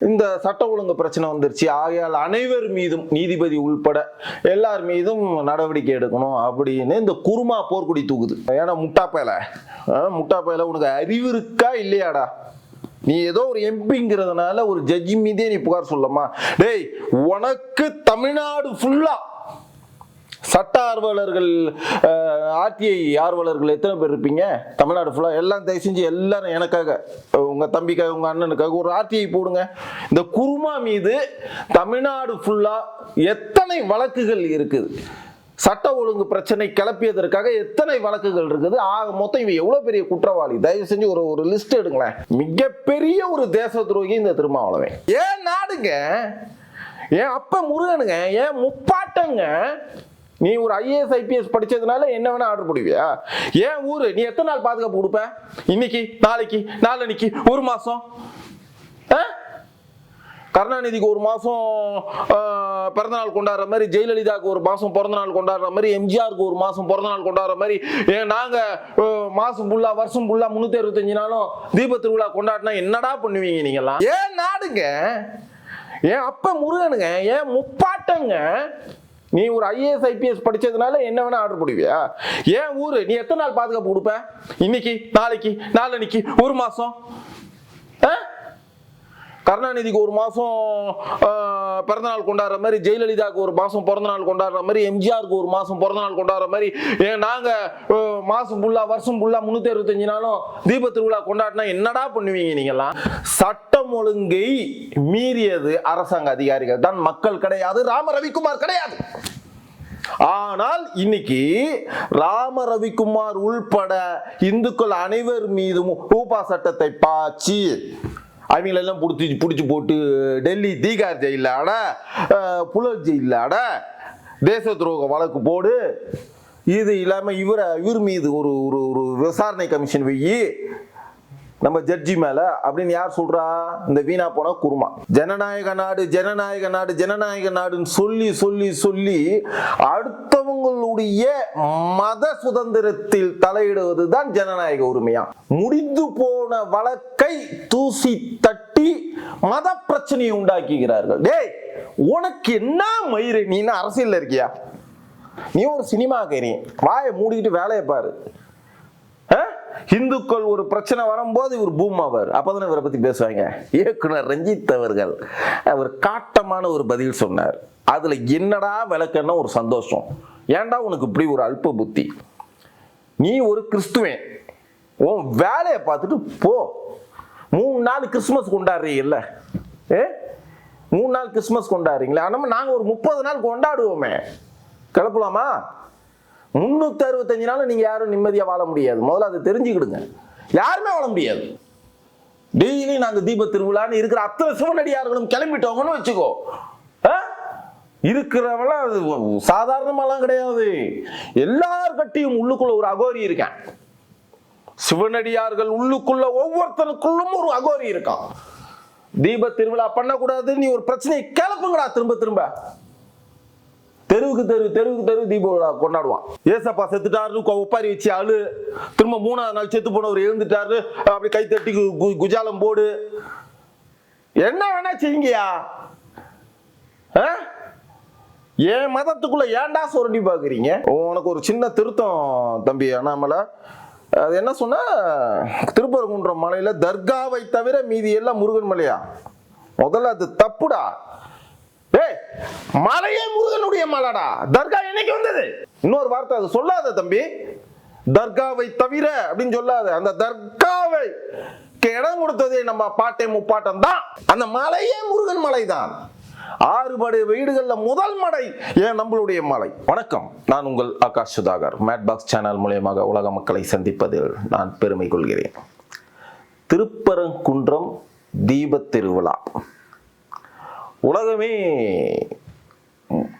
இந்த சட்ட ஒழுங்கு பிரச்சனை வந்துருச்சு. ஆகையால் அனைவர் மீதும் நீதிபதி உள்பட எல்லார் மீதும் நடவடிக்கை எடுக்கணும் அப்படின்னு இந்த குருமா போர்க்குடி தூக்குது. ஏன்னா முட்டாப்பேல முட்டாப்பேல உனக்கு அறிவு இருக்கா இல்லையாடா? நீ ஏதோ ஒரு எம்பிங்கிறதுனால ஒரு ஜட்ஜி மீதே நீ புகார் சொல்லமா டேய் உனக்கு தமிழ்நாடு ஃபுல்லா சட்ட ஆர்வலர்கள் ஆர்டிஐ ஆர்வலர்கள் எத்தனை பேர் இருப்பீங்க? தமிழ்நாடு ஃபுல்லாக எல்லாம் தயவு செஞ்சு எல்லாரும் எனக்காக உங்கள் தம்பிக்காக உங்கள் அண்ணனுக்காக ஒரு ஆர்டிஐ போடுங்க. இந்த குருமா மீது தமிழ்நாடு ஃபுல்லாக எத்தனை வழக்குகள் இருக்குது? சட்ட ஒழுங்கு பிரச்சனை கிளப்பியதற்காக எத்தனை வழக்குகள் இருக்குது? ஆக மொத்தம் இவன் எவ்வளோ பெரிய குற்றவாளி? தயவு செஞ்சு ஒரு ஒரு லிஸ்ட் எடுங்களேன். மிகப்பெரிய ஒரு தேச துரோகி இந்த திருமாவளவன். ஏன் நாடுங்க? ஏன் அப்ப முருகனுங்க? ஏன் முப்பாட்டங்க? நீ ஒரு ஐஏஎஸ் ஐபிஎஸ் படிச்சதுனால என்ன வேணா ஆர்டர் போடுவியா? ஏன் ஊர்? நீ எத்தனை நாள் பாதுகாப்பு கொடுப்ப? இன்னைக்கு நாளைக்கு நாளன்னைக்கு ஒரு மாசம்? ஆ? கருணாநிதிக்கு ஒரு மாதம் பிறந்தநாள் கொண்டாடுற மாதிரி ஜெயலலிதாவுக்கு ஒரு மாதம் பிறந்தநாள் கொண்டாடுற மாதிரி எம்ஜிஆருக்கு ஒரு மாதம் பிறந்தநாள் கொண்டாடுற மாதிரி ஏன் நாங்கள் மாதம் ஃபுல்லாக வருஷம் ஃபுல்லாக முந்நூற்றி அறுபத்தஞ்சு நாளும் தீப திருவிழா கொண்டாடினா என்னடா பண்ணுவீங்க நீங்கள்லாம் ஏன் நாடுங்க? ஏன் அப்ப முருகனுங்க? ஏன் முப்பாட்டங்க? நீ ஒரு ஐஏஎஸ் ஐபிஎஸ் படிச்சதுனால என்ன வேணா ஆர்டர் போடுவியா? ஏன் ஊரு? நீ எத்தனை நாள் பாதுகாப்பு கொடுப்ப? இன்னைக்கு நாளைக்கு நாளன்னைக்கு ஒரு மாசம்? ஆ? கருணாநிதிக்கு ஒரு மாதம் பிறந்தநாள் கொண்டாடுற மாதிரி ஜெயலலிதாவுக்கு ஒரு மாதம் பிறந்தநாள் கொண்டாடுற மாதிரி எம்ஜிஆருக்கு ஒரு மாதம் பிறந்தநாள் கொண்டாடுற மாதிரி ஏன் நாங்கள் மாதம் ஃபுல்லாக வருஷம் ஃபுல்லாக முந்நூற்றி அறுபத்தஞ்சு நாளும் தீப திருவிழா கொண்டாடினா என்னடா பண்ணுவீங்க நீங்கள்லாம் சட்டம் ஒழுங்கை மீறியது அரசாங்க அதிகாரிகள் தான் மக்கள் கிடையாது ராம ரவிக்குமார் கிடையாது. ஆனால் இன்னைக்கு ராம ரவிக்குமார் உள்பட இந்துக்கள் அனைவர் மீதும் ஊபா சட்டத்தை பாய்ச்சி அவங்களெல்லாம் பிடிச்சி பிடிச்சி போட்டு டெல்லி தீகார் ஜெயிலில் அட புலர் ஜெயிலில் அட தேச துரோக வழக்கு போடு. இது இல்லாமல் இவரை இவர் மீது ஒரு ஒரு ஒரு விசாரணை கமிஷன் வெயி நம்ம ஜட்ஜி மேல அப்படின்னு யார் சொல்றா? இந்த வீணா போன குருமா. ஜனநாயக நாடு ஜனநாயக நாடு ஜனநாயக நாடுன்னு சொல்லி சொல்லி சொல்லி அடுத்தவங்களுடைய மத சுதந்திரத்தில் தலையிடுவது தான் ஜனநாயக உரிமையா? முடிந்து போன வழக்கை தூசி தட்டி மத பிரச்சனையை உண்டாக்குகிறார்கள். டேய் உனக்கு என்ன மயிறு? நீ என்ன இருக்கியா? நீ ஒரு சினிமாக்காரி. வாயை மூடிக்கிட்டு வேலையை பாரு. இந்துக்கள் ஒரு பிரச்சனை வரும்போது இவர் பூம் ஆவார் அப்பதான் இவரை பற்றி பேசுவாங்க? இயக்குனர் ரஞ்சித் அவர்கள் அவர் காட்டமான ஒரு பதில் சொன்னார். அதில் என்னடா விளக்கன்னா ஒரு சந்தோஷம். ஏன்டா உனக்கு இப்படி ஒரு அல்ப புத்தி? நீ ஒரு கிறிஸ்துவன். உன் வேலையை பார்த்துட்டு போ. மூணு நாள் கிறிஸ்மஸ் கொண்டாடுறீங்கல்ல? ஏ? மூணு நாள் கிறிஸ்மஸ் கொண்டாடுறீங்களா? ஆனால் நாங்கள் ஒரு முப்பது நாள் கொண்டாடுவோமே. கிளப்பலாமா? முன்னூத்தி அறுபத்தஞ்சு நாள் நீங்க யாரும் நிம்மதியா வாழ முடியாது. முதல்ல அதை தெரிஞ்சுக்கிடுங்க. யாருமே வாழ முடியாது. டெய்லி நாங்க தீப திருவிழான்னு இருக்கிற அத்தனை சிவனடியார்களும் கிளம்பிட்டவங்கன்னு வச்சுக்கோ. ஆ? இருக்கிறவெல்லாம் அது சாதாரணமாலாம் கிடையாது. எல்லார்கிட்டையும் உள்ளுக்குள்ள ஒரு அகோரி இருக்கேன். சிவனடியார்கள் உள்ளுக்குள்ள ஒவ்வொருத்தனுக்குள்ளும் ஒரு அகோரி இருக்கான். தீப திருவிழா பண்ணக்கூடாது நீ ஒரு பிரச்சனையை கிளப்புங்கடா. திரும்ப திரும்ப. தெருவுக்கு தெரு தெருவுக்கு தெரு தீப கொண்டாடுவான். ஏசப்பா செத்துட்டாரு ஒப்பாரி வச்சு ஆளு திரும்ப மூணாவது நாள் செத்து போனவர் எழுந்துட்டாரு. அப்படி கை தட்டி கு- குஜாலம் போடு. என்ன வேணா செய்யுங்கயா ஆ? என் மதத்துக்குள்ள ஏன்டா சுரண்டி பாக்குறீங்க? உனக்கு ஒரு சின்ன திருத்தம் தம்பி அண்ணாமலை. அது என்ன சொன்ன? திருப்பரங்குன்றம் மலையில தர்காவை தவிர மீதி எல்லாம் முருகன் மலையா? முதல்ல அது தப்புடா. மலையே முருகனுடைய மலடா. தர்கா என்னைக்கு வந்தது? இன்னொரு வார்த்தை அது சொல்லாத தம்பி. தர்காவை தவிர அப்படின்னு சொல்லாத. அந்த தர்காவை இடம் கொடுத்ததே நம்ம பாட்டை முப்பாட்டம் தான். அந்த மலையே முருகன் மலை தான் ஆறுபடை வீடுகளில் முதல் மலை ஏன் நம்மளுடைய மலை? வணக்கம் நான் உங்கள் Akash Sudhakar. Mad box channel மூலியமாக உலக மக்களை சந்திப்பதில் நான் பெருமை கொள்கிறேன். திருப்பரங்குன்றம் தீபத் திருவிழா. உலகமே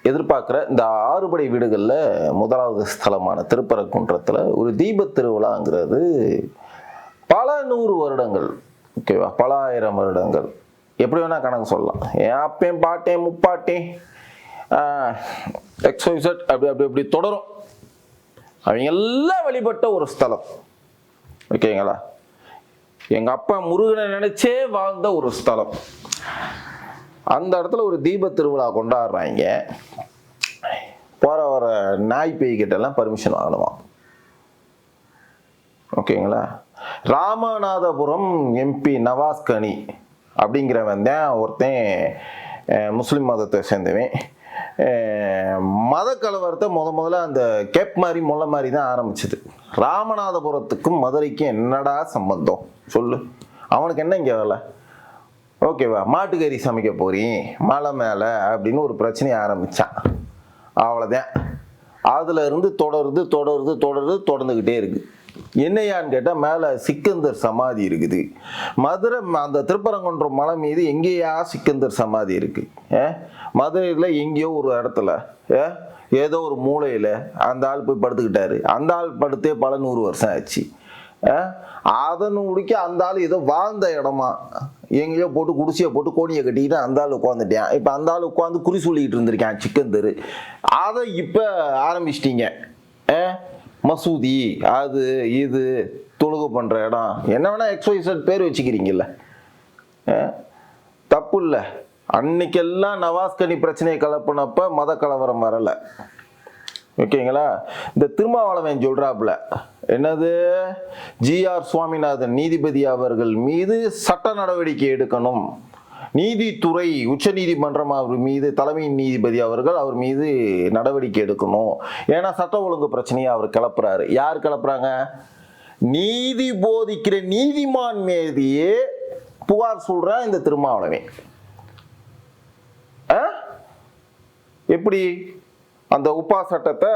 எதிர்பார்க்குற இந்த ஆறுபடை வீடுகளில் முதலாவது ஸ்தலமான திருப்பரங்குன்றத்தில் ஒரு தீபத் திருவிழாங்கிறது பல நூறு வருடங்கள் ஓகேவா பல ஆயிரம் வருடங்கள். எப்படி வேணால் கணக்கு சொல்லலாம். என் அப்பேன் பாட்டேன் முப்பாட்டேன் எக்ஸைசட் அப்படி அப்படி அப்படி தொடரும். அவங்க எல்லாம் வழிபட்ட ஒரு ஸ்தலம். ஓகேங்களா? எங்கள் அப்பா முருகனை நினச்சே வாழ்ந்த ஒரு ஸ்தலம். அந்த இடத்துல ஒரு தீப திருவிழா கொண்டாடுறாங்க. போகிற வர நாய் பேய்கிட்டெல்லாம் பர்மிஷன் வாங்கணுமா? ஓகேங்களா? ராமநாதபுரம் எம்பி நவாஸ் கனி அப்படிங்கிறவன் தான் ஒருத்தன் முஸ்லீம் மதத்தை சேர்ந்தவன். மத கலவரத்தை முத முதல்ல அந்த கேப் மாதிரி முல்லை மாதிரி தான் ஆரம்பிச்சது. ராமநாதபுரத்துக்கும் மதுரைக்கும் என்னடா சம்பந்தம்? சொல்லு. அவனுக்கு என்ன இங்கே வேலை? ஓகேவா மாட்டுக்கறி சமைக்க போகிறீன் மலை மேலே அப்படின்னு ஒரு பிரச்சனையை ஆரம்பிச்சான். அவ்வளோதான் அதில் இருந்து தொடருது தொடருது தொடருது தொடர்ந்துக்கிட்டே இருக்குது என்னையான்னு கேட்டால் மேலே சிக்கந்தர் சமாதி இருக்குது. மதுரை அந்த திருப்பரங்குன்றம் மலை மீது எங்கேயா சிக்கந்தர் சமாதி இருக்குது ஏ? மதுரையில் எங்கேயோ ஒரு இடத்துல ஏ? ஏதோ ஒரு மூலையில் அந்த ஆள் போய் படுத்துக்கிட்டாரு. அந்த ஆள் படுத்தே பல நூறு வருஷம் ஆச்சு. அதன் முடிக்க அந்த ஆள் ஏதோ வாழ்ந்த இடமா? எங்கேயோ போட்டு குடிசையை போட்டு கோணியை கட்டிக்கிட்டு அந்த ஆள் உட்காந்துட்டேன் இப்போ அந்த ஆள் உட்காந்து குறி சொல்லிக்கிட்டு இருந்திருக்கான் சிக்கன் தெரு. அதை இப்போ ஆரம்பிச்சிட்டிங்க. ஆ? மசூதி அது இது தொழுகு பண்ணுற இடம். என்ன வேணால் எக்ஸ்வைசட் பேர் வச்சுக்கிறீங்கல்ல. ஆ? தப்பு இல்லை. அன்னைக்கெல்லாம் நவாஸ்கனி பிரச்சனையை கலப்பினப்ப மத கலவரம் வரலை. ஓகேங்களா? இந்த திருமாவளவன் சொல்கிறாப்புல என்னது? ஜிஆர் சுவாமிநாதன் நீதிபதி அவர்கள் மீது சட்ட நடவடிக்கை எடுக்கணும். நீதித்துறை உச்சநீதிமன்றம் அவர் மீது தலைமை நீதிபதி அவர்கள் அவர் மீது நடவடிக்கை எடுக்கணும். ஏன்னா சட்ட ஒழுங்கு பிரச்சனையை அவர் கிளப்புறாரு. யார் கிளப்புறாங்க? நீதி போதிக்கிற நீதிமான் மீதியே புகார் சொல்ற இந்த திருமாவளவன். ஆ? எப்படி? அந்த உப்பா சட்டத்தை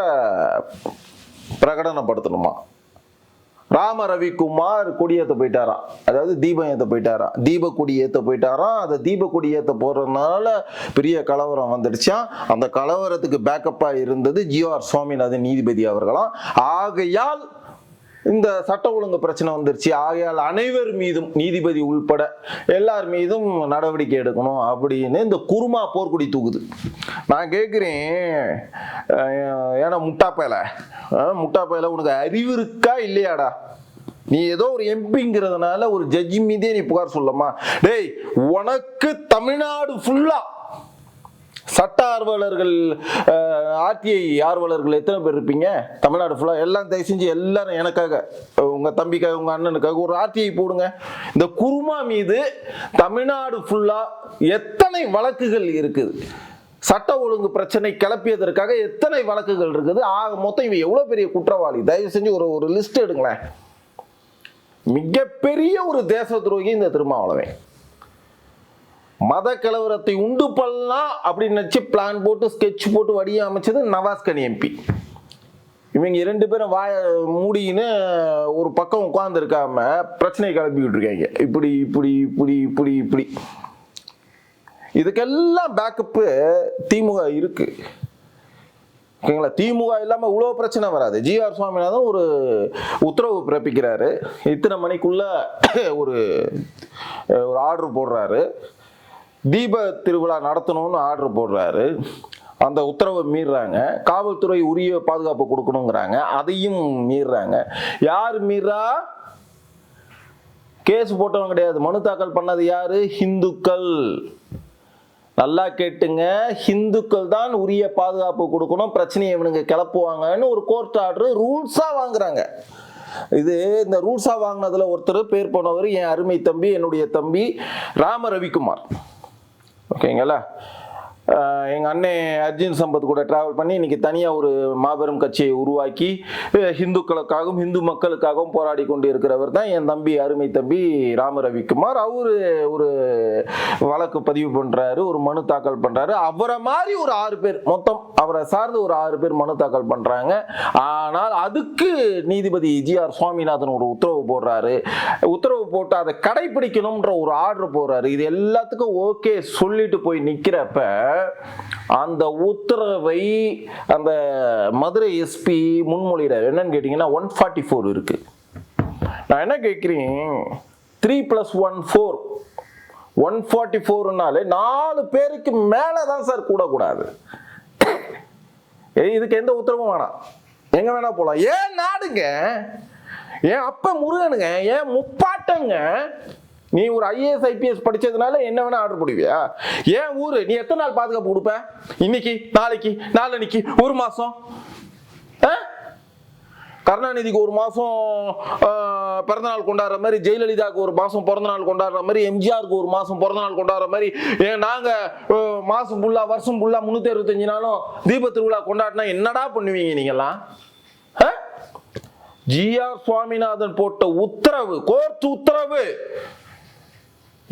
பிரகடனப்படுத்தணுமா? ராம ரவிக்குமார் கொடியேற்ற போயிட்டாராம் அதாவது தீபம் ஏற்ற போயிட்டாராம் தீப கொடி ஏற்ற போயிட்டாராம் அந்த தீப கொடி ஏற்ற போறதுனால பெரிய கலவரம் வந்துடுச்சான் அந்த கலவரத்துக்கு பேக்கப்பாக இருந்தது ஜிஆர் சுவாமிநாதன் நீதிபதி அவர்களாம் ஆகையால் இந்த சட்ட ஒழுங்கு பிரச்சனை வந்துருச்சு. ஆகையால் அனைவர் மீதும் நீதிபதி உள்பட எல்லார் மீதும் நடவடிக்கை எடுக்கணும் அப்படின்னு இந்த குருமா போர்க்குடி தூக்குது. நான் கேட்குறேன் ஏன்னா முட்டாப்பையில முட்டாப்பையில உனக்கு அறிவு இருக்கா இல்லையாடா? நீ ஏதோ ஒரு எம்பிங்கிறதுனால ஒரு ஜட்ஜி மீதே நீ புகார் சொல்லமா டேய் உனக்கு தமிழ்நாடு ஃபுல்லா சட்ட ஆர்வலர்கள் ஆர்டிஐ ஆர்வலர்கள் எத்தனை பேர் இருப்பீங்க? தமிழ்நாடு ஃபுல்லாக எல்லாம் தயவு செஞ்சு எல்லாரும் எனக்காக உங்கள் தம்பிக்காக உங்கள் அண்ணனுக்காக ஒரு ஆர்டிஐ போடுங்க. இந்த குருமா மீது தமிழ்நாடு ஃபுல்லாக எத்தனை வழக்குகள் இருக்குது? சட்ட ஒழுங்கு பிரச்சனை கிளப்பியதற்காக எத்தனை வழக்குகள் இருக்குது? ஆக மொத்தம் இவன் எவ்வளோ பெரிய குற்றவாளி? தயவு செஞ்சு ஒரு ஒரு லிஸ்ட் எடுங்களேன். மிகப்பெரிய ஒரு தேச துரோகி இந்த திருமாவளவன். மத கலவரத்தை உண்டு பண்ணலாம் அப்படின்னு நினச்சி பிளான் போட்டு ஸ்கெட்ச் போட்டு வடிய அமைச்சது நவாஸ்கனி எம்பி இவங்க இரண்டு பேரும் வாய மூடின்னு ஒரு பக்கம் உட்காந்துருக்காம பிரச்சனையை கிளப்பிக்கிட்டு இருக்காங்க. இப்படி இப்படி இப்படி இப்படி இப்படி. இதுக்கெல்லாம் பேக்கப்பு திமுக இருக்கு. ஓகேங்களா? திமுக இல்லாமல் இவ்வளோ பிரச்சனை வராது. ஜிஆர் சுவாமிநாதன் ஒரு உத்தரவு பிறப்பிக்கிறாரு. இத்தனை மணிக்குள்ள ஒரு ஒரு ஆர்டர் போடுறாரு. தீப திருவிழா நடத்தணும்னு ஆர்டர் போடுறாரு. அந்த உத்தரவை மீறுறாங்க. காவல்துறை உரிய பாதுகாப்பு கொடுக்கணுங்கிறாங்க. அதையும் மீறுறாங்க. யார் மீறா? கேஸ் போட்டவங்க கிடையாது. மனு தாக்கல் பண்ணது யாரு? ஹிந்துக்கள். நல்லா கேட்டுங்க. ஹிந்துக்கள் தான் உரிய பாதுகாப்பு கொடுக்கணும். பிரச்சனையை இவனுங்க கிளப்புவாங்கன்னு ஒரு கோர்ட் ஆர்டர் ரூல்ஸாக வாங்குறாங்க. இது இந்த ரூல்ஸாக வாங்கினதில் ஒருத்தர் பேர் போனவர் என் அருமை தம்பி என்னுடைய தம்பி ராம ரவிக்குமார். ஓகேங்களா? எங்கள் அண்ணன் அர்ஜுன் சம்பத் கூட ட்ராவல் பண்ணி இன்றைக்கி தனியாக ஒரு மாபெரும் கட்சியை உருவாக்கி ஹிந்துக்களுக்காகவும் ஹிந்து மக்களுக்காகவும் போராடி கொண்டு இருக்கிறவர் தான் என் தம்பி அருமை தம்பி ராம ரவிக்குமார் அவர் ஒரு வழக்கு பதிவு பண்ணுறாரு ஒரு மனு தாக்கல் பண்ணுறாரு அவரை மாதிரி ஒரு ஆறு பேர் மொத்தம் அவரை சார்ந்து ஒரு ஆறு பேர் மனு தாக்கல் பண்ணுறாங்க ஆனால் அதுக்கு நீதிபதி ஜி ஆர் சுவாமிநாதன் ஒரு உத்தரவு போடுறாரு. உத்தரவு போட்டு அதை கடைபிடிக்கணும்ன்ற ஒரு ஆர்டர் போடுறாரு. இது எல்லாத்துக்கும் ஓகே சொல்லிட்டு போய் நிற்கிறப்ப அந்த உத்தரவை அந்த மதுரை எஸ்பி முன்மொழிகிறார். என்னன்னு கேட்டிங்கன்னா ஒன் ஃபார்ட்டி ஃபோர் இருக்கு. நான் என்ன கேட்குறேன்? Three plus one four one forty ஃபோர்னாலே நாலு பேருக்கு மேலே தான் சார் கூடக்கூடாது. ஏய், இதுக்கு எந்த உத்தரவும் வேணாம். எங்கே வேணால் போகலாம் ஏன் நாடுங்க? ஏன் அப்ப முருகனுங்க? ஏன் முப்பாட்டங்க? நீ ஒரு ஐஏஎஸ் ஐபிஎஸ் படிச்சதுனால என்ன வேணா ஆர்டர் போடுவியா? ஏன் ஊரு? நீ எத்தனை நாள் பாதுகாப்பு கொடுப்ப? இன்னைக்கு நாளைக்கு நாளன்னைக்கு ஒரு மாசம்? ஆ? கருணாநிதிக்கு ஒரு மாசம் பிறந்தநாள் கொண்டாடுற மாதிரி ஜெயலலிதாவுக்கு ஒரு மாசம் பிறந்தநாள் கொண்டாடுற மாதிரி எம்ஜிஆருக்கு ஒரு மாசம் பிறந்தநாள் கொண்டாடுற மாதிரி ஏன் நாங்க ஆஹ், மாசம் ஃபுல்லா வருஷம் ஃபுல்லா முன்னூத்தி அறுபத்தஞ்சு நாளும் தீப திருவிழா கொண்டாடினா என்னடா பண்ணுவீங்க நீங்கெல்லாம்? ஜிஆர் சுவாமிநாதன் போட்ட உத்தரவு கோர்ட் உத்தரவு.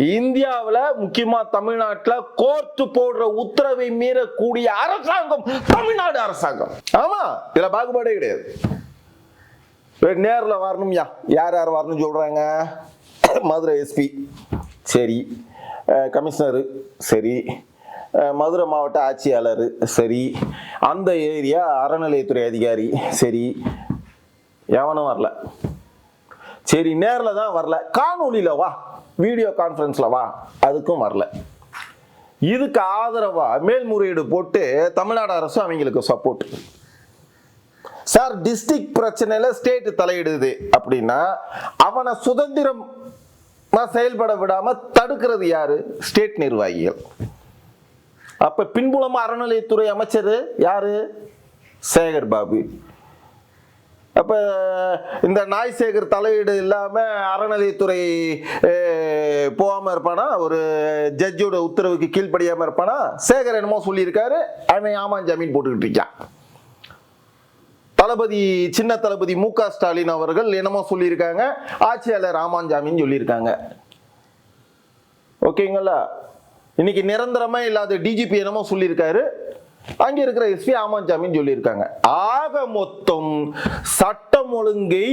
இந்தியாவில் முக்கியமா தமிழ்நாட்டில் கோர்ட்டு போடுற உத்தரவை மீறக்கூடிய அரசாங்கம் தமிழ்நாடு அரசாங்கம். ஆமா இதுல பாகுபாடே கிடையாது. நேரில் வரணும் வரணும்யா யார் யார் வரணும்னு சொல்கிறாங்க மதுரை எஸ்பி சரி. கமிஷனரு. சரி. மதுரை மாவட்ட ஆட்சியாளர். சரி. அந்த ஏரியா அறநிலையத்துறை அதிகாரி. சரி. எவனும் வரல. சரி நேரில் தான் வரல. காணொலியில் வா. வீடியோ கான்ஃபரன்ஸில் வா. அதுக்கும் வரல. இதுக்கு ஆதரவாக மேல்முறையீடு போட்டு தமிழ்நாடு அரசு அவங்களுக்கு சப்போர்ட் சார் டிஸ்ட்ரிக்ட் பிரச்சனையில் ஸ்டேட் தலையிடுது அப்படின்னா அவனை சுதந்திரம் செயல்பட விடாமல் தடுக்கிறது யாரு? ஸ்டேட் நிர்வாகிகள். அப்போ பின்புலமாக அறநிலையத்துறை அமைச்சர் யாரு? சேகர் பாபு. அப்போ இந்த நாய் சேகர் தலையீடு இல்லாமல் அறநிலையத்துறை போகாமல் இருப்பானா? ஒரு ஜட்ஜோட உத்தரவுக்கு கீழ்ப்படியாமல் இருப்பானா? சேகர் என்னமோ சொல்லியிருக்காரு. அவன் ஆமாம் ஜமீன் போட்டுக்கிட்டு இருக்கான். தளபதி சின்ன தளபதி மு க ஸ்டாலின் அவர்கள் என்னமோ சொல்லியிருக்காங்க. ஆட்சியாளர் ராமாஞ்சாமின்னு சொல்லியிருக்காங்க. ஓகேங்களா? இன்னைக்கு நிரந்தரமா இல்லாத டிஜிபி என்னமோ சொல்லியிருக்காரு. அங்கே இருக்கிற எஸ்வி ஆமாஞ்சாமின்னு சொல்லியிருக்காங்க. ஆக மொத்தம் சட்டம் ஒழுங்கை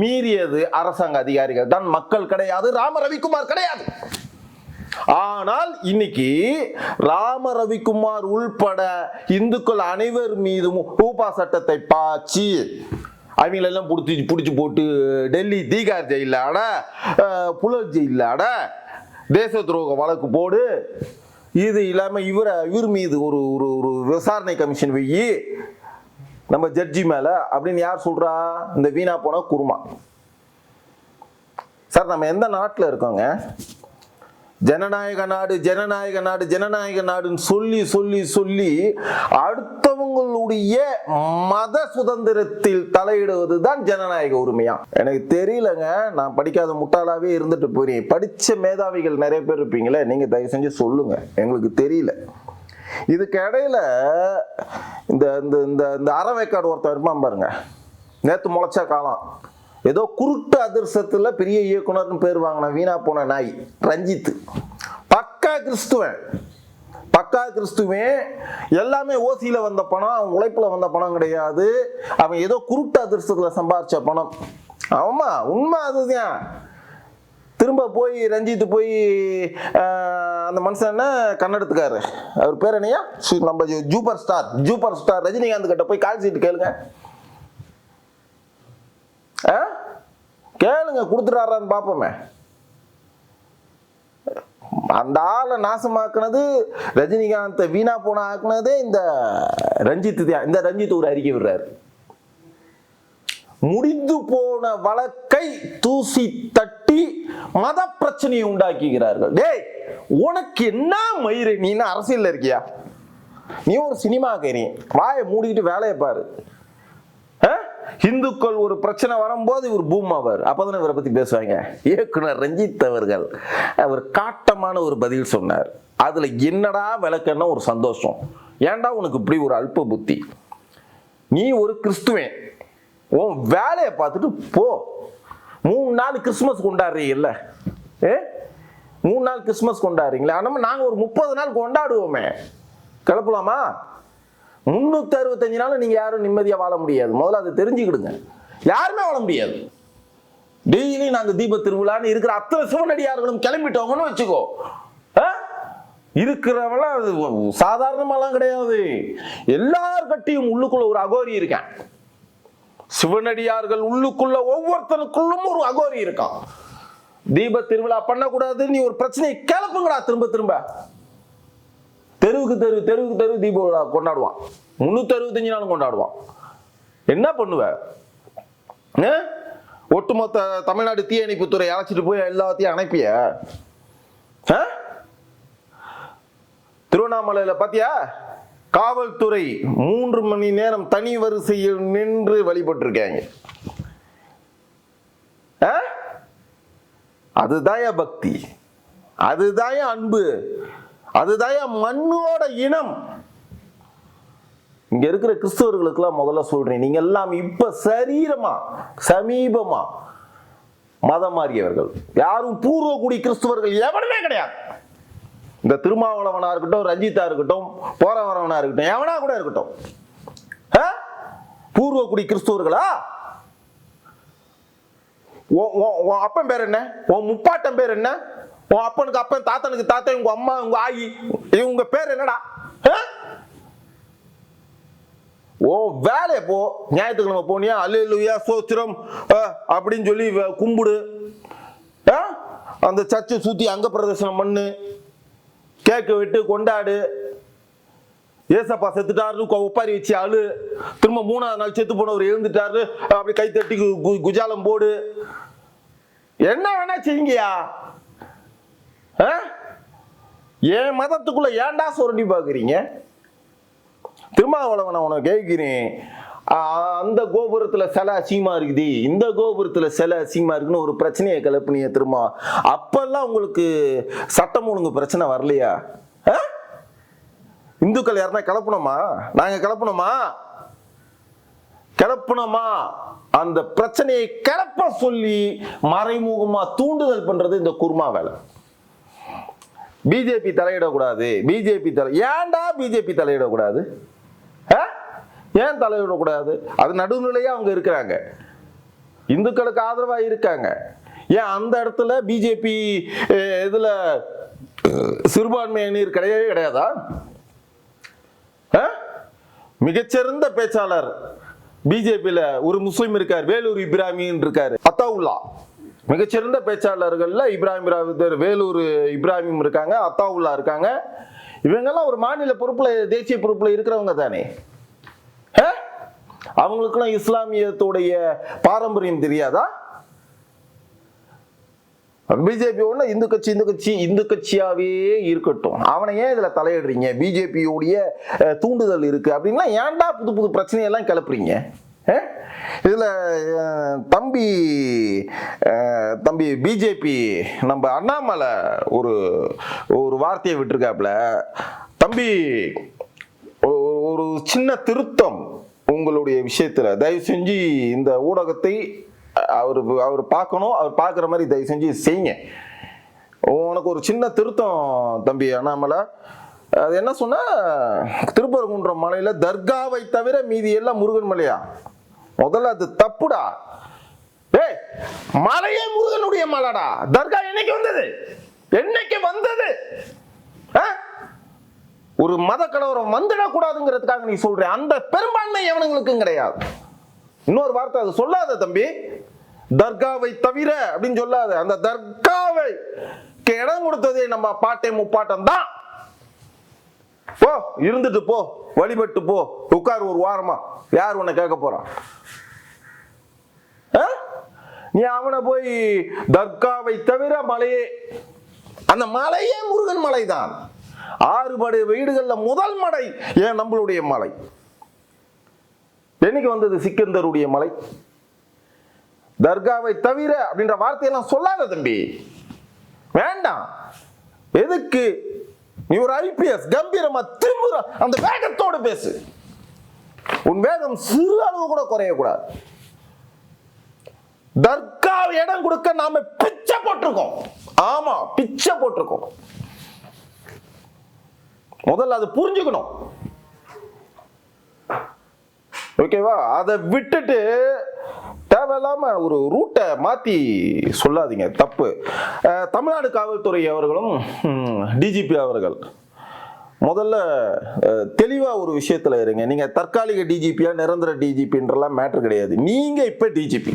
மீறியது அரசாங்க அதிகாரிகள் தான். மக்கள் கிடையாது ராம ரவிக்குமார் கிடையாது. ஆனால் இன்னைக்கு ராம ரவிக்குமார் உள்பட இந்துக்கள் அனைவர் மீதும் ஊபா சட்டத்தை பாய்ச்சி அவங்களெல்லாம் பிடிச்சி பிடிச்சி போட்டு டெல்லி தீகார் ஜெயிலில் அட புலர் ஜெயிலில் அட தேச துரோக வழக்கு போடு இது இல்லாமல் இவரை இவர் மீது ஒரு ஒரு ஒரு விசாரணை கமிஷன் போய் நம்ம ஜட்ஜி மேலே அப்படின்னு யார் சொல்கிறா இந்த வீணா போன குருமா. சார் நம்ம எந்த நாட்டில் இருக்கோங்க? ஜனநாயக நாடு ஜனநாயக நாடு ஜனநாயக நாடுன்னு சொல்லி சொல்லி சொல்லி அவங்களுடைய மத சுதந்திரத்தில் தலையிடுவது தான் ஜனநாயக உரிமையா? எனக்கு தெரியலங்க. நான் படிக்காத முட்டாளாவே இருந்துட்டு போறேன். படிச்ச மேதாவிகள் நிறைய பேர் இருப்பீங்களே நீங்க தயவு செஞ்சு சொல்லுங்க. எங்களுக்கு தெரியல. இதுக்கு இடையில இந்த இந்த இந்த இந்த அறவேக்காடு ஒருத்தன் இருப்பான் பாருங்க. நேற்று முளைச்ச காலம் ஏதோ குருட்டு அதிர்சத்தில் பெரிய இயக்குனர்னு பேர் வாங்கின வீணா போன நாய் ரஞ்சித். பக்கா கிறிஸ்துவன். பக்கா கிறிஸ்துவன் எல்லாமே ஓசியில் வந்த பணம் அவன் உழைப்பில் வந்த பணம் கிடையாது. அவன் ஏதோ குருட்டு அதிர்ஷ்டத்துல சம்பாரிச்ச பணம். ஆமா உண்மை அதுதான். திரும்ப போய் ரஞ்சித்து போய் அந்த மனுஷன் என்ன கன்னடத்துக்காரு அவர் பேர் என்னையா? சு- நம்ம ஜூப்பர் ஸ்டார். ஜூப்பர் ஸ்டார் ரஜினிகாந்த் கிட்ட போய் கால் சீட்டு கேளுங்க. ஆ? கேளுங்க கொடுத்துட்றாரான்னு பார்ப்போமே அந்த ஆளை நாசமாக்குனது ரஜினிகாந்தை வீணா போன ஆக்குனதே இந்த ரஞ்சித் இந்த ரஞ்சித் ஒரு அறிக்கை விடுறாரு. முடிந்து போன வழக்கை தூசி தட்டி மத பிரச்சனையை உண்டாக்குகிறார்கள். டேய் உனக்கு என்ன மயிறு? நீ என்ன இருக்கியா? நீ ஒரு சினிமா வாயை மூடிக்கிட்டு வேலையை பாரு. இந்துக்கள் ஒரு பிரச்சனை வரும்போது இவர் பூம் ஆவார் அப்பதானே இவரை பற்றி பேசுவாங்க? இயக்குனர் ரஞ்சித் அவர்கள் அவர் காட்டமான ஒரு பதில் சொன்னார். அதில் என்னடா விளக்கன்னா ஒரு சந்தோஷம். ஏண்டா உனக்கு இப்படி ஒரு அல்ப புத்தி? நீ ஒரு கிறிஸ்துவன். உன் வேலையை பார்த்துட்டு போ. மூணு நாள் கிறிஸ்மஸ் கொண்டாடுறீங்கல்ல? ஏ? மூணு நாள் கிறிஸ்மஸ் கொண்டாடுறீங்களா? நம்ம நாங்கள் ஒரு முப்பது நாள் கொண்டாடுவோமே. கிளப்பலாமா? முன்னூத்தி அறுபத்தஞ்சு நாள் நீங்க யாரும் நிம்மதியா வாழ முடியாது. முதல்ல அதை தெரிஞ்சுக்கிடுங்க. யாருமே வாழ முடியாது. டெய்லி நாங்க தீப திருவிழான்னு இருக்கிற அத்தனை சிவனடியார்களும் கிளம்பிட்டோங்கன்னு வச்சுக்கோ. ஆ? இருக்கிறவெல்லாம் அது சாதாரணமாலாம் கிடையாது. எல்லார் கட்டியும் உள்ளுக்குள்ள ஒரு அகோரி இருக்கேன். சிவனடியார்கள் உள்ளுக்குள்ள ஒவ்வொருத்தனுக்குள்ளும் ஒரு அகோரி இருக்கான். தீப திருவிழா பண்ணக்கூடாது நீ ஒரு பிரச்சனையை கிளப்புங்கடா. திரும்ப திரும்ப. தெருவுக்கு தெரு தெருவுக்கு தெரு தீப விழா கொண்டாடுவான். முன்னூத்தி அறுபத்தஞ்சு நாளும் கொண்டாடுவான். என்ன பண்ணுவ? ஒட்டுமொத்த தமிழ்நாடு தீயணைப்புத்துறை அழைச்சிட்டு போய் எல்லாத்தையும் அனுப்பிய. திருவண்ணாமலையில பாத்தியா? காவல்துறை மூன்று மணி நேரம் தனி வரிசையில் நின்று வழிபட்டிருக்காங்க. அதுதான் பக்தி. அதுதான் அன்பு. அதுதான் மண்ணோட இனம். இங்க இருக்கிற கிறிஸ்தவர்களுக்கெல்லாம் முதல்ல சொல்றேன். நீங்க எல்லாம் இப்ப சரீரமா சமீபமா மதம் மாறியவர்கள். யாரும் பூர்வகுடி கிறிஸ்தவர்கள் எவனுமே கிடையாது. இந்த திருமாவளவனா இருக்கட்டும் ரஞ்சிதா இருக்கட்டும் போறவரவனா இருக்கட்டும் எவனா கூட இருக்கட்டும். ஆ? பூர்வகுடி கிறிஸ்தவர்களா? அப்பன் பேர் என்ன? உன் முப்பாட்டன் பேர் என்ன? உன் அப்பனுக்கு அப்பன் தாத்தனுக்கு தாத்தா உங்க அம்மா உங்க ஆயி உங்க பேர் என்னடா? ஆ? ஓ வேலையை போ. ஞாயிற்றுக்கிழமை போனியா? அல்லேலூயா சோத்திரம் ஆ, அப்படின்னு சொல்லி வ- கும்பிடு. ஆ? அந்த சர்ச்சை சுத்தி அங்க பிரதர்சனம் பண்ணு. கேக்கு விட்டு கொண்டாடு. ஏசப்பா செத்துட்டாரு ஒப்பாரி வச்சு அழு. திரும்ப மூணாவது நாள் செத்து போனவர் எழுந்துட்டாரு. அப்படி கை தட்டி கு- குஜாலம் போடு. என்ன வேணா செய்யுங்கயா என் மதத்துக்குள்ள ஏன்டா சுரண்டி பார்க்குறீங்க திருமாவளவன் உனக்கு கேட்கிறேன். அந்த கோபுரத்தில் சிலை அசிங்கமா இருக்குது. இந்த கோபுரத்தில் சிலை அசிங்கமா இருக்குன்னு ஒரு பிரச்சனையை கிளப்புனீங்க திரும்ப அப்பெல்லாம் உங்களுக்கு சட்டம் ஒழுங்கு பிரச்சனை வரலையா? ஆ? இந்துக்கள் யாருன்னா கிளப்பணுமா நாங்கள் கிளப்பணுமா கிளப்பணுமா அந்த பிரச்சனையை கிளப்ப சொல்லி மறைமுகமாக தூண்டுதல் பண்ணுறது இந்த குருமா வேலை. பிஜேபி தலையிடக்கூடாது. பிஜேபி தலை ஏன்டா பிஜேபி தலையிடக்கூடாது? ஆ? ஏன் தலையிடக்கூடாது? அது நடுநிலையாக அவங்க இருக்கிறாங்க. இந்துக்களுக்கு ஆதரவாக இருக்காங்க. ஏன் அந்த இடத்துல பிஜேபி இதில் சிறுபான்மையினர் கிடையவே கிடையாதா? ஆ? மிகச்சிறந்த பேச்சாளர் பிஜேபியில் ஒரு முஸ்லீம் இருக்கார் வேலூர் இப்ராஹிமின் இருக்காரு. அத்தாவுல்லா. மிகச்சிறந்த பேச்சாளர்களில் இப்ராஹிம் ராவுதர் வேலூர் இப்ராஹிம் இருக்காங்க அத்தாவுல்லா இருக்காங்க. இவங்கெல்லாம் ஒரு மாநில பொறுப்பில் தேசிய பொறுப்பில் இருக்கிறவங்க தானே. ஆ? அவங்களுக்கெல்லாம் இஸ்லாமியத்துடைய பாரம்பரியம் தெரியாதா? பிஜேபி ஒன்று இந்து கட்சி இந்து கட்சி இந்து கட்சியாவே இருக்கட்டும். அவனை ஏன் இதில் தலையிடுறீங்க? பிஜேபியோடைய தூண்டுதல் இருக்குது அப்படின்னா ஏன்டா புது புது பிரச்சனையெல்லாம் கிளப்புறீங்க? அஹ்? இதில் தம்பி தம்பி பிஜேபி நம்ம அண்ணாமலை ஒரு ஒரு வார்த்தையை விட்டுருக்காப்புல. தம்பி ஒரு சின்ன திருத்தம் உங்களுடைய விஷயத்தில். தயவு செஞ்சு இந்த ஊடகத்தை அவர் அவர் பார்க்கணும். அவர் பார்க்குற மாதிரி தயவு செஞ்சு செய்யுங்க. உனக்கு ஒரு சின்ன திருத்தம் தம்பி அண்ணாமலை. அது என்ன சொன்னால் திருப்பரங்குன்றம் மலையில் தர்காவை தவிர மீதி எல்லாம் முருகன் மலையா? முதல்ல அது தப்புடா. ஏய் மலையே முருகனுடைய மலைடா. தர்கா என்னைக்கு வந்தது? என்னைக்கு வந்தது? ஆ? ஒரு மத கலவரம் வந்துடக்கூடாதுங்கிறதுக்காக நீ சொல்ற அந்த பெரும்பான்மை எவனுங்களுக்கும் கிடையாது. இன்னொரு வார்த்தை அது சொல்லாத தம்பி. தர்காவை தவிர அப்படின்னு சொல்லாத. அந்த தர்காவை இடம் கொடுத்ததே நம்ம பாட்டை முப்பாட்டம் தான். போ இருந்துட்டு போ வழிபட்டு போ. உட்கார் ஒரு வாரமா. யார் உன்னை கேட்க போறான் நீ அவனை போய் தர்காவை தவிர மலையே. அந்த மலையே முருகன் மலை தான் ஆறுபடை வீடுகளில் முதல் மலை ஏன் நம்மளுடைய மலை? என்னைக்கு வந்தது சிக்கந்தருடைய மலை? தர்காவை தவிர அப்படின்ற வார்த்தையெல்லாம் சொல்லாத தம்பி. வேண்டாம். எதுக்கு? நீ ஒரு ஐபிஎஸ் கம்பீரமா திமுற அந்த வேகத்தோடு பேசு. உன் வேகம் சிறு அளவு கூட குறையக்கூடாது. தர்கா இடம் கொடுக்க நாம பிச்சை போட்டிருக்கோம். ஆமா பிச்சை போட்டிருக்கோம். முதல்ல அது புரிஞ்சுக்கணும். ஓகேவா அதை விட்டுட்டு தேவையில்லாம ஒரு ரூட்டை மாத்தி சொல்லாதீங்க தப்பு. தமிழ்நாடு காவல்துறை அவர்களும் டிஜிபி அவர்கள். முதல்ல தெளிவாக தெளிவா ஒரு விஷயத்துல இருங்க. நீங்க தற்காலிக டிஜிபியா நிரந்தர டிஜிபின்றலாம் மேட்ரு கிடையாது. நீங்க இப்ப டிஜிபி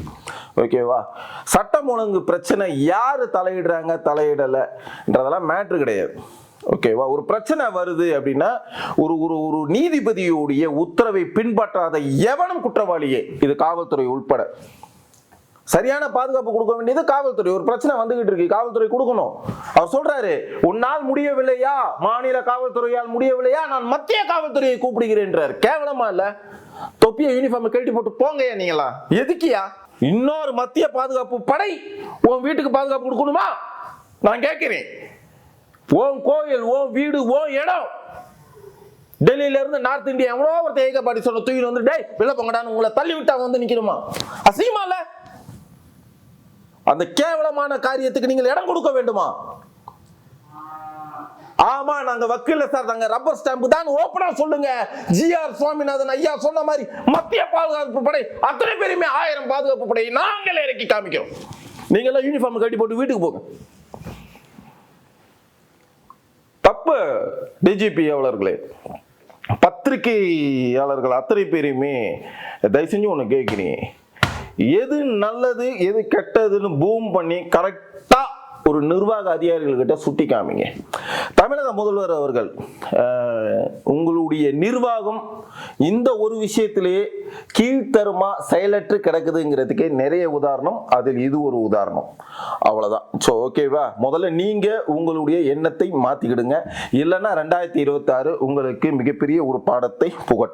ஓகேவா சட்டம் ஒழுங்கு பிரச்சனை யார் தலையிடுறாங்க? தலையிடலைன்றதெல்லாம் மேட்ரு கிடையாது. ஓகேவா ஒரு பிரச்சனை வருது அப்படின்னா ஒரு ஒரு ஒரு நீதிபதியுடைய உத்தரவை பின்பற்றாத எவனும் குற்றவாளியே? இது காவல்துறை உள்பட. சரியான பாதுகாப்பு கொடுக்க வேண்டியது காவல்துறை. ஒரு பிரச்சனை வந்துகிட்டு இருக்கு. காவல்துறை கொடுக்கணும். அவர் சொல்றாரு உன்னால் முடியவில்லையா? மாநில காவல்துறையால் முடியவில்லையா? நான் மத்திய காவல்துறையை கூப்பிடுகிறேன்றார். கேவலமா இல்ல? தொப்பிய யூனிஃபார்ம் கழட்டி போட்டு போங்கயா நீங்களா எதுக்கியா இன்னொரு மத்திய பாதுகாப்பு படை உன் வீட்டுக்கு பாதுகாப்பு கொடுக்கணுமா? நான் கேட்கிறேன். ஓம் கோயில் ஓம் வீடு ஓம் இடம். டெல்லியில இருந்து நார்த் இந்தியா எவ்வளோ ஒருத்தர் ஏக சொல்ல சொன்ன தூக்கிட்டு வந்து டே வெளில போங்கடான்னு உங்களை தள்ளி விட்டு அவன் வந்து நிற்கணுமா அசிங்கமா இல்ல? அந்த கேவலமான காரியத்துக்கு நீங்கள் இடம் கொடுக்க வேண்டுமா? ஆமா நாங்க வக்கீல சார் நாங்க ரப்பர் ஸ்டாம்பு தான் ஓபனா சொல்லுங்க. ஜிஆர் சுவாமிநாதன் ஐயா சொன்ன மாதிரி மத்திய பாதுகாப்பு படை அத்தனை பேருமே ஆயிரம் பாதுகாப்பு படை நாங்களே இறக்கி காமிக்கிறோம். நீங்க எல்லாம் யூனிஃபார்ம் கட்டி போட்டு வீட்டுக்கு போங்க. தப்பு. டிஜிபி அவர்களே பத்திரிகையாளர்கள் அத்தனை பேரையுமே தயவு செஞ்சு ஒன்று கேட்குறீங்க. எது நல்லது எது கெட்டதுன்னு பூம் பண்ணி கரெக்ட் ஒரு நிர்வாக அதிகாரிகள்கிட்ட சுட்டி காமிங்க. தமிழக முதல்வர் அவர்கள் உங்களுடைய நிர்வாகம் இந்த ஒரு விஷயத்திலேயே கீழ்த்தருமா செயலற்று கிடக்குதுங்கிறதுக்கே நிறைய உதாரணம். அதில் இது ஒரு உதாரணம். அவ்வளோதான் ஸோ ஓகேவா முதல்ல நீங்கள் உங்களுடைய எண்ணத்தை மாற்றிக்கிடுங்க இல்லைன்னா ரெண்டாயிரத்தி இருபத்தாறு உங்களுக்கு மிகப்பெரிய ஒரு பாடத்தை புகட்டும்.